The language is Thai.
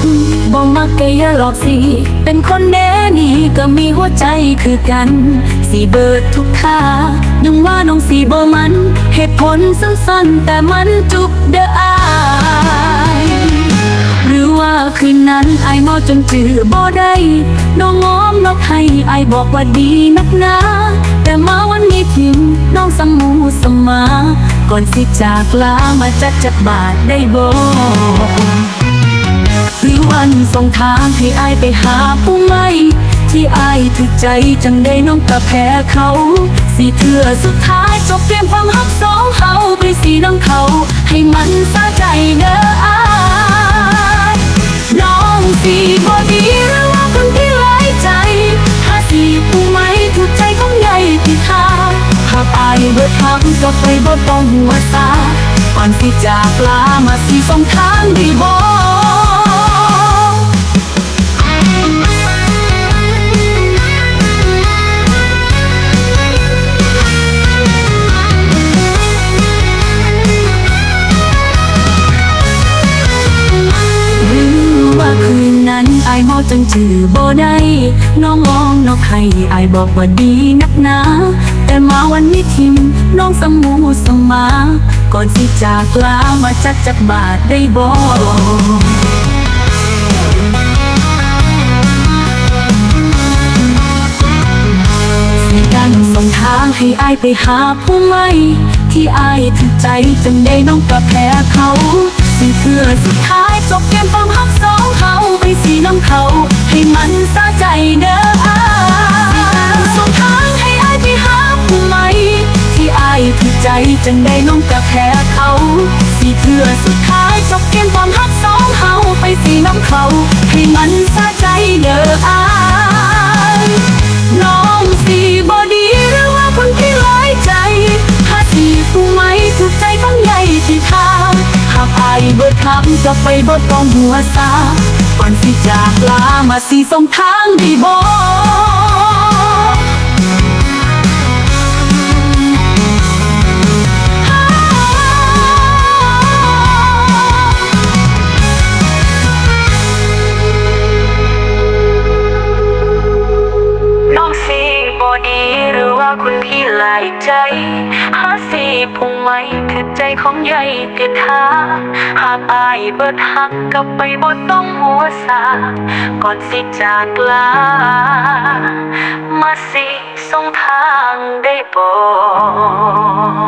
ก็อย่าหลอกสิเป็นคนแน่นี่ก็มีหัวใจคือกัน สีเบิดทุกท่ายังว่าน้องสีบ่มัน เหตุผลสั้นๆ แต่มันจุกเด้ออายหรือว่าคืนนั้นไอมาจนจือบ่ได้น้องง้อมนกให้ไอบอกว่าดีนักหนาแต่มาวันนี้ทิมน้องสังมูสมา ก่อนสิจากลามาจัดจักบาทได้บ่ หรือวันส่งทางให้อายไปหาผู้ใหม่ที่อายถึกใจจังได้น้องกะแพ้เขา สิเถื่อสุดท้ายจบเตรียมความฮักสองเฮาไปสีน้องเขา ให้มันสะใจเด้ออายน้องสีบอดีหรือว่าคนที่ไร้ายใจ ถ้าสีผู้ไหมถูกใจของใหญ่ที่ทาหากอายเบิดทางก็ไปบ่ต้องหัวซาก่อนสิจากลามาสีสองทางดีบ่ นจือบ่ได้น้องมองนอกให้ไอายบอกว่าดีนักหนาแต่มาวันนี้ทิมน้องสมูสมา ก่อนสิจากลามาจัดจักบาทได้บ่ในการส่งทางให้อายไปหาผู้ใหม่ที่อายถึกใจจนได้น้องกับแพ้เขา สิเพื่อสุดท้ายจบ เขา ให้มันสะใจเด้ออายส่งทางให้อายไปหาผู้ใหม่ที่อายถึกใจจนได้น้องกับแพ้เขา สิเพื่อสุดท้ายจบเกมความฮักสองเขาไปสีน้ำเขา ให้มันสะใจเด้ออายน้องสีบอดีหรือว่าคนที่ร้ายใจถ้าสีผู้ไหมถูกใจต้องใหญ่ที่ทางหากอายเบิดคำจะไปบดต้องหัวซา ก่อนสิจากลามาสีส่งทางดีบอ หาสีพุงไว้คือใจของใหญ่ติดทาหากอายเบิดหักกลับไปบ่ต้องหัวสาก่อนสิจากลา มาสิส่งทางได้บอก